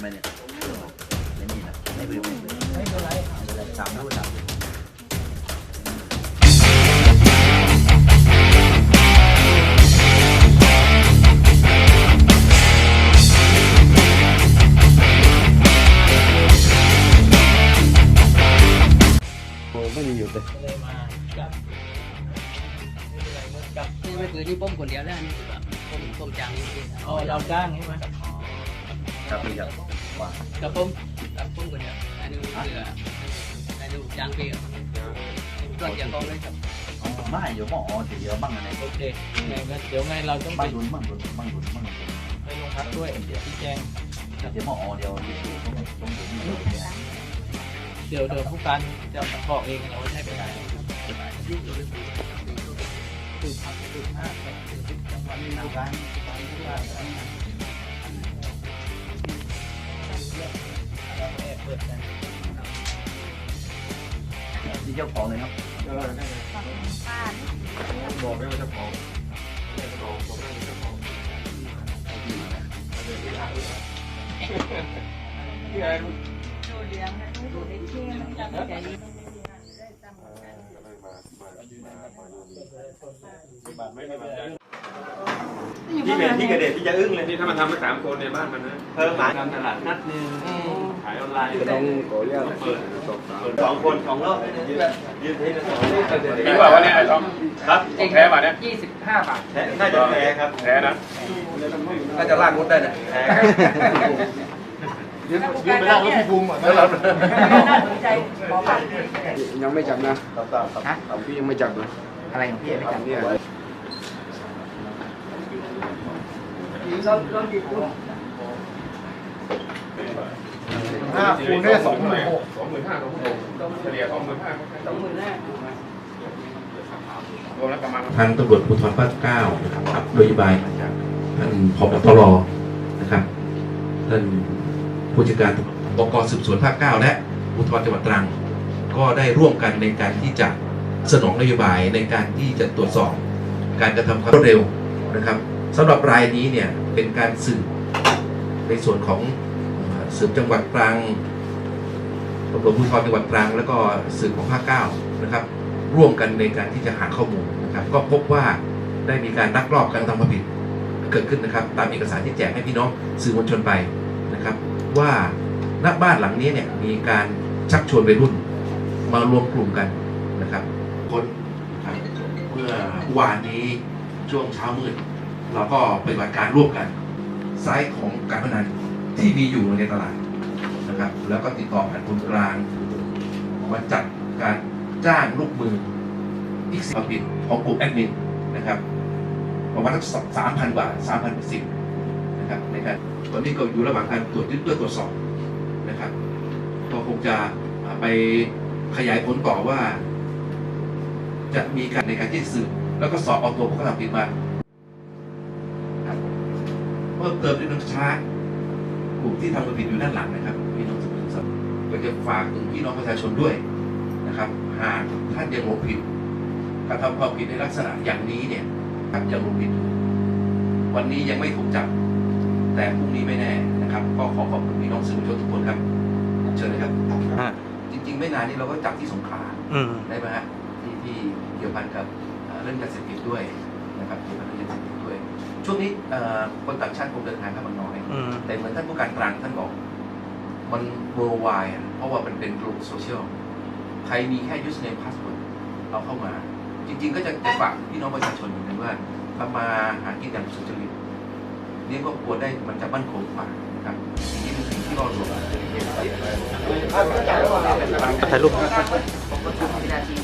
ไหมเนี่ยไม่มีนะไม่เป็นไม่เป็นไม่เป็นไรไม่เป็นไรสามรุ่นละไม่มีหยุดเลยก็เลยมาจับไม่เป็นไรเมื่อจับนี่ไม่ปืนนี่ป้มคนเดียวแล้วอันนี่แบบป้มป้มจังนี่คืออ๋อเราจ้างใช่ไหม ครับพี่ครับว่ากับป้มแบบป้มคนเดียวอันนี้คืออันนี้จังเปียกตัวเดียวกองเลยครับอ๋อไม่เดี๋ยวหมอเดี๋ยวบ้างอะไรโอเคยังไงก็เดี๋ยวไงเราต้องไปบ้างดุนบ้างดุนบ้างดุนบ้างดุนไปโรงพักด้วยชี้แจง เดี๋ยวหมอเดี๋ยวเดี๋ยวต้องต้องดุนเดี๋ยวเดี๋ยวผู้การจะบอกเองเราใช่ไปไหนยิ่งอยู่ในปืนสืบพักสืบห้าครับสืบจังหวัดนาวการผู้การเรา แอบเปิดกันที่เจ้าของเลยเนาะบอกไม่ว่าจะพอที่เป็นที่กระเด็ดที่จะอึ้งเลยนี่ถ้ามันทำมาสามคนในบ้านมันนะเพิ่มหมาทำตลาดนัดหนึงขายออนไลน์ต้องขออนุญาตเปิดสองสามสองคนสองรอบยืนยืนที่ละสองจริงเปล่าวะเนี่ยไอ้ช่องครับของแท้ป่ะเนี่ยยี่สิบห้าบาทแท้น่าจะแพ้ครับแท้นะน่าจะลากมดได้นะแพ้ยืนยืนไปลากรถพี่ภูมิอะแล้วเรายังไม่จับนะพี่ยังไม่จับเลยอะไรของพี่ไม่จำเนี่ย ห้าคูณได้สองหมื่นหกสองหมื่นห้าสองหมื่นหกเฉลี่ยสองหมื่นห้าสองหมื่นห้ารวมแล้วประมาณทางตำรวจภูธรภาคเก้านะครับโดยนโยบายมาจากท่านผบตรนะครับท่านผู้จัดการบกสืบสวนภาคเก้าและภูธรจังหวัดตรัง ก็ได้ร่วมกันในการที่จะสนองนโยบายในการที่จะตรวจสอบ การกระทำความรวดเร็วนะครับ สำหรับรายนี้เนี่ยเป็นการสืบในส่วนของสืบจังหวัดตรังตำรวจภูธรจังหวัดตรังแล้วก็สืบของภาคเก้านะครับ ร่วมกันในการที่จะหาข้อมูลนะครับ ก็พบว่าได้มีการลักลอบการทำความผิดเกิดขึ้นนะครับ ตามเอกสารที่แจกให้พี่น้องสื่อมวลชนไปนะครับ ว่าณบ้านหลังนี้เนี่ยมีการชักชวนวัยรุ่นมารวมกลุ่มกันนะครับคนนเมื่อวานนี้ช่วงเช้ามืด เราก็ปฏิบัติการร่วมกันไซต์ของการพนันที่มีอยู่ในตลาดนะครับ แล้วก็ติดต่อผ่านคนกลางมาจัดการจ้างลูกมืออีกสิบผิดของกลุ่มแอดมินนะครับประมาณสักสามพันบาสามพันสิบนะครับในการตอนนี้ก็อยู่ระหว่างการตรวจยึดตรวจสอบนะครับ ก็คงจะไปขยายผลต่อว่า จะมีการในการที่สืบแล้วก็สอบเอาตัวผู้กระทำผิดมา พิ่มเติมด้วยน้ำช้ากลุ่มที่ทำความผิดอยู่ด้านหลังนะครับพี่น้องสื่อมวลชนก็จะฝากถึงพี่น้องประชาชนด้วยนะครับ หากท่านยังหลงผิดกระทำความผิดในลักษณะอย่างนี้เนี่ยครับยังหลงผิด วันนี้ยังไม่ถูกจับ แต่พรุ่งนี้ไม่แน่นะครับ ก็ขอขอบคุณพี่น้องสื่อมวลชนทุกคนครับเชิญเลยครับจริง ๆ ไม่นานนี้เราก็จับที่สงขลาได้ไหมฮะที่ที่เกี่ยวพันกับเอ่อเรื่องยาเสพติดด้วยนะครับเกี่ยวพันกับ วงนี้เอ่อคนต่างชาติคงเดินทางเข้ามาน้อยแต่เหมือนท่านผู้การกลางท่านบอก มัน worldwide อะเพราะว่ามันเป็นโลกโซเชียลใครมีแค่ username password เราเข้ามา จริง ๆ ก็จะจะฝากพี่น้องประชาชนเหมือนกันว่าทำมาหากินอย่างสุจริตเลี้ยงครอบครัวได้มันจะมั่นคงกว่านะครับนี่เป็นสิ่งที่เราหลวงถ่ายรูปวินาที